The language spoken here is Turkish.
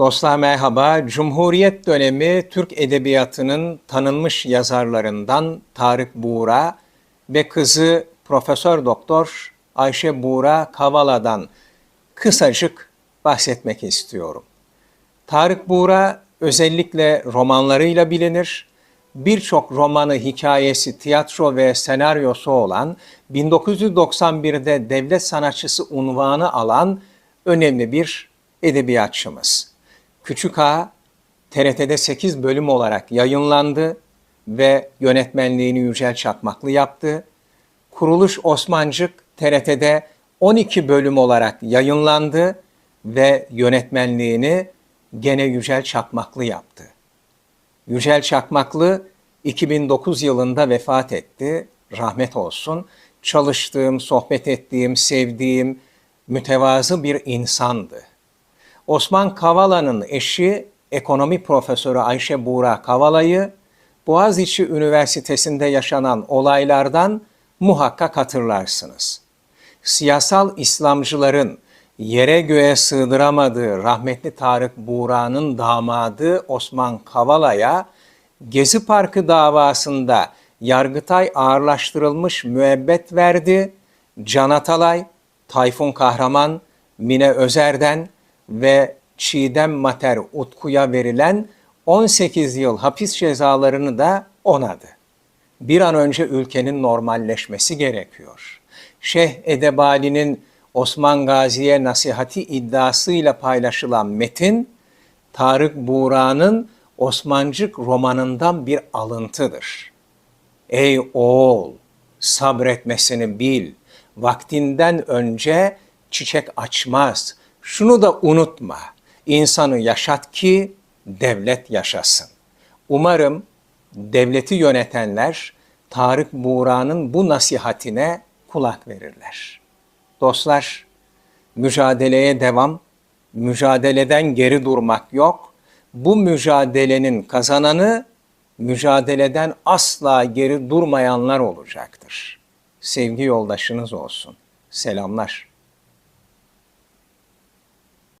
Dostlar merhaba. Cumhuriyet dönemi Türk edebiyatının tanınmış yazarlarından Tarık Buğra ve kızı Profesör Doktor Ayşe Buğra Kavala'dan kısacık bahsetmek istiyorum. Tarık Buğra özellikle romanlarıyla bilinir. Birçok romanı, hikayesi, tiyatro ve senaryosu olan 1991'de devlet sanatçısı unvanı alan önemli bir edebiyatçımız. Küçük Ağa TRT'de 8 bölüm olarak yayınlandı ve yönetmenliğini Yücel Çakmaklı yaptı. Kuruluş Osmancık TRT'de 12 bölüm olarak yayınlandı ve yönetmenliğini gene Yücel Çakmaklı yaptı. Yücel Çakmaklı 2009 yılında vefat etti. Rahmet olsun. Çalıştığım, sohbet ettiğim, sevdiğim mütevazı bir insandı. Osman Kavala'nın eşi ekonomi profesörü Ayşe Buğra Kavala'yı Boğaziçi Üniversitesi'nde yaşanan olaylardan muhakkak hatırlarsınız. Siyasal İslamcıların yere göğe sığdıramadığı rahmetli Tarık Buğra'nın damadı Osman Kavala'ya Gezi Parkı davasında Yargıtay ağırlaştırılmış müebbet verdi. Can Atalay, Tayfun Kahraman, Mine Özer'den ve Çiğdem Mater Utku'ya verilen 18 yıl hapis cezalarını da onadı. Bir an önce ülkenin normalleşmesi gerekiyor. Şeyh Edebali'nin Osman Gazi'ye nasihati iddiasıyla paylaşılan metin, Tarık Buğra'nın Osmancık romanından bir alıntıdır. Ey oğul, sabretmesini bil, vaktinden önce çiçek açmaz. Şunu da unutma, insanı yaşat ki devlet yaşasın. Umarım devleti yönetenler Tarık Buğra'nın bu nasihatine kulak verirler. Dostlar, mücadeleye devam, mücadeleden geri durmak yok. Bu mücadelenin kazananı mücadeleden asla geri durmayanlar olacaktır. Sevgi yoldaşınız olsun. Selamlar.